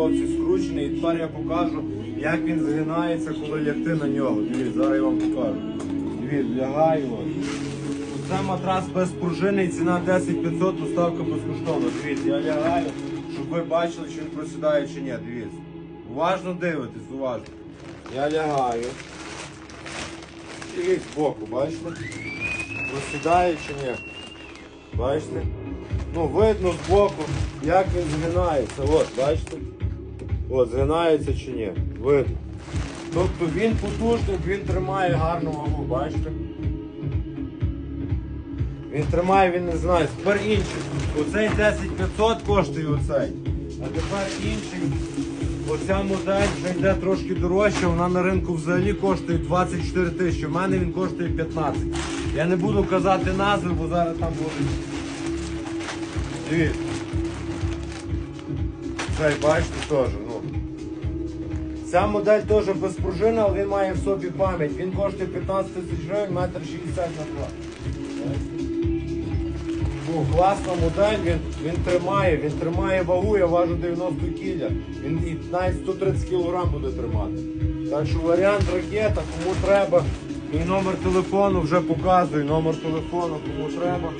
хлопці скручений. І тепер я покажу, як він згинається, коли лягти на нього. Дивіться, зараз я вам покажу. Дивіться, лягаю. от. Це матрас без пружини ціна 10 500, доставка безкоштовна. Дивіться, я лягаю, щоб ви бачили, чи він просідає чи ні. Дивіться. Уважно дивитесь, уважно. Я лягаю. І збоку, бачите? Просідає чи ні? Бачите? Ну, видно збоку, як він згинається. От, бачите? От, згинається чи ні. Видно. Тобто він потужний, він тримає гарну вагу, бачите? Він тримає, він не знає. Тепер інший. Оцей 10500 коштує оцей. А тепер інший. Оця модель вже йде трошки дорожче, вона на ринку взагалі коштує 24 тисячі. У мене він коштує 15. Я не буду казати назви, бо зараз там буде. Дивіться. Цей бачите теж, ну. Ця модель теж без пружини, але він має в собі пам'ять. Він коштує 15 тисяч гривень, метр 60 на 2. Ну, класна модель, він, він тримає, він тримає вагу, я важу 90 кіля. Він і навіть 130 кг буде тримати. Так що варіант ракета, кому треба. Мій номер телефону вже показую, номер телефону, кому треба.